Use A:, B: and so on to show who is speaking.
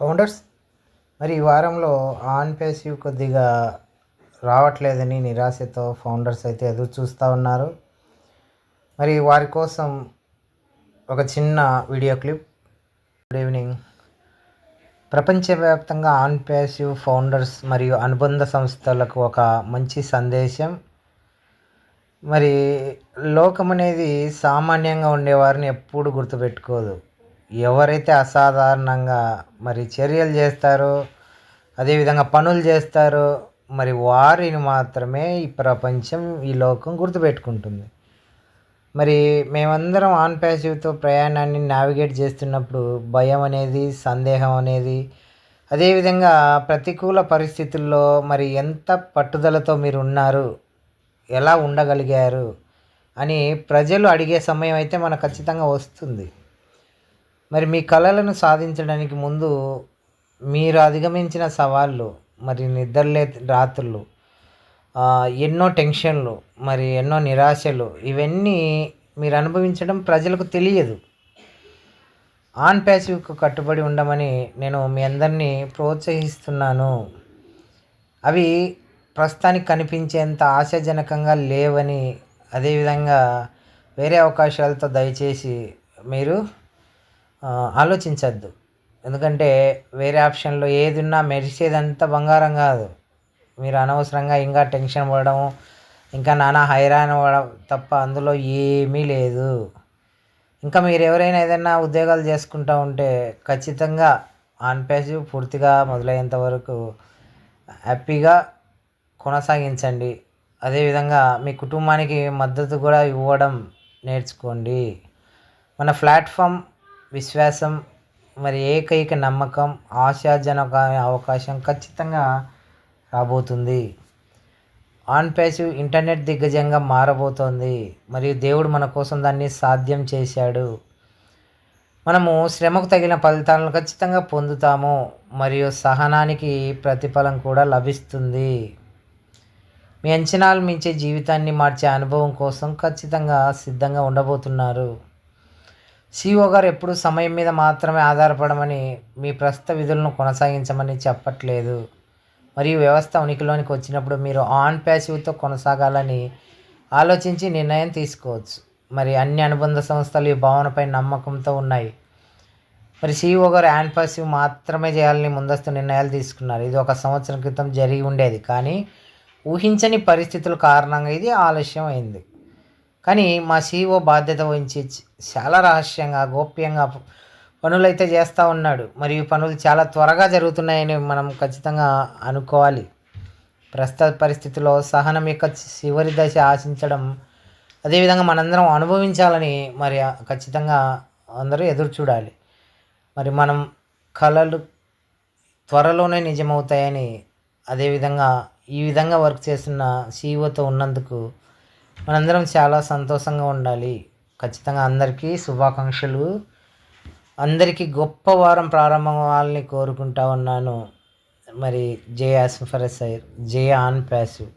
A: Founders మరి ఈ వారంలో ఆన్ పేసివ్ కొద్దిగా రావట్లేదని నిరాశతో ఫౌండర్స్ అయితే ఎదురు చూస్తూ ఉన్నారు. మరి వారి కోసం ఒక చిన్న వీడియో క్లిప్. Good evening. ప్రపంచవ్యాప్తంగా ఆన్ పేసివ్ ఫౌండర్స్ మరియు అనుబంధ సంస్థలకు ఒక మంచి సందేశం. మరి లోకం అనేది సామాన్యంగా ఉండేవారిని ఎప్పుడు గుర్తుపెట్టుకోదు. ఎవరైతే అసాధారణంగా మరి చర్యలు చేస్తారో అదేవిధంగా పనులు చేస్తారో మరి వారిని మాత్రమే ఈ ప్రపంచం ఈ లోకం గుర్తుపెట్టుకుంటుంది. మరి మేమందరం ఆన్ ప్యాసివ్తో ప్రయాణాన్ని నావిగేట్ చేస్తున్నప్పుడు భయం అనేది సందేహం అనేది అదేవిధంగా ప్రతికూల పరిస్థితుల్లో మరి ఎంత పట్టుదలతో మీరు ఉన్నారు ఎలా ఉండగలిగారు అని ప్రజలు అడిగే సమయం అయితే మనకు ఖచ్చితంగా వస్తుంది. మరి మీ కళలను సాధించడానికి ముందు మీరు అధిగమించిన సవాళ్ళు మరి నిద్రలే రాత్రులు ఎన్నో టెన్షన్లు మరి ఎన్నో నిరాశలు ఇవన్నీ మీరు అనుభవించడం ప్రజలకు తెలియదు. ఆన్ ప్యాసివ్కు కట్టుబడి ఉండమని నేను మీ అందరినీ ప్రోత్సహిస్తున్నాను. అవి ప్రస్తుతానికి కనిపించేంత ఆశాజనకంగా లేవని అదేవిధంగా వేరే అవకాశాలతో దయచేసి మీరు ఆలోచించద్దు. ఎందుకంటే వేరే ఆప్షన్లో ఏది ఉన్నా మెరిసేదంతా బంగారం కాదు. మీరు అనవసరంగా ఇంకా టెన్షన్ పడడం ఇంకా నానా హైరాణ పడడం తప్ప అందులో ఏమీ లేదు. ఇంకా మీరు ఎవరైనా ఏదైనా ఉద్యోగాలు చేసుకుంటూ ఉంటే ఖచ్చితంగా ఆన్ పేజ్ పూర్తిగా మొదలయ్యేంత వరకు హ్యాపీగా కొనసాగించండి. అదేవిధంగా మీ కుటుంబానికి మద్దతు కూడా ఇవ్వడం నేర్చుకోండి. మన ప్లాట్ఫామ్ విశ్వాసం మరి ఏకైక నమ్మకం ఆశాజనక అవకాశం ఖచ్చితంగా రాబోతుంది. ఆన్ ప్యాసివ్ ఇంటర్నెట్ దిగ్గజంగా మారబోతోంది. మరియు దేవుడు మన కోసం దాన్ని సాధ్యం చేశాడు. మనము శ్రమకు తగిన ఫలితాలను ఖచ్చితంగా పొందుతాము. మరియు సహనానికి ప్రతిఫలం కూడా లభిస్తుంది. మీ అంచనాలు మించే జీవితాన్ని మార్చే అనుభవం కోసం ఖచ్చితంగా సిద్ధంగా ఉండబోతున్నారు. సిఓ గారు ఎప్పుడు సమయం మీద మాత్రమే ఆధారపడమని మీ ప్రస్తుత విధులను కొనసాగించమని చెప్పట్లేదు. మరియు వ్యవస్థ ఉనికిలోనికి వచ్చినప్పుడు మీరు ఆన్ ప్యాసివ్తో కొనసాగాలని ఆలోచించి నిర్ణయం తీసుకోవచ్చు. మరి అన్ని అనుబంధ సంస్థలు ఈ భావనపై నమ్మకంతో ఉన్నాయి. మరి సిఇఓ గారు ఆన్ పాసివ్ మాత్రమే చేయాలని ముందస్తు నిర్ణయాలు తీసుకున్నారు. ఇది ఒక సంవత్సరం క్రితం జరిగి ఉండేది. కానీ ఊహించని పరిస్థితుల కారణంగా ఇది ఆలస్యం అయింది. కానీ మా సీఈఓ బాధ్యత వహించి చాలా రహస్యంగా గోప్యంగా పనులైతే చేస్తూ ఉన్నాడు. మరియు పనులు చాలా త్వరగా జరుగుతున్నాయని మనం ఖచ్చితంగా అనుకోవాలి. ప్రస్తుత పరిస్థితిలో సహనం యొక్క చివరి దశ ఆశించడం అదేవిధంగా మనందరం అనుభవించాలని మరి ఖచ్చితంగా అందరూ ఎదురు చూడాలి. మరి మనం కళలు త్వరలోనే నిజమవుతాయని అదేవిధంగా ఈ విధంగా వర్క్ చేస్తున్న సీఈఓతో ఉన్నందుకు మనందరం చాలా సంతోషంగా ఉండాలి. ఖచ్చితంగా అందరికీ శుభాకాంక్షలు. అందరికీ గొప్ప వారం ప్రారంభం అవ్వాలని కోరుకుంటా ఉన్నాను. మరి జే ఆస్ఫరసైర్ జే ఆన్ ప్యాసివ్.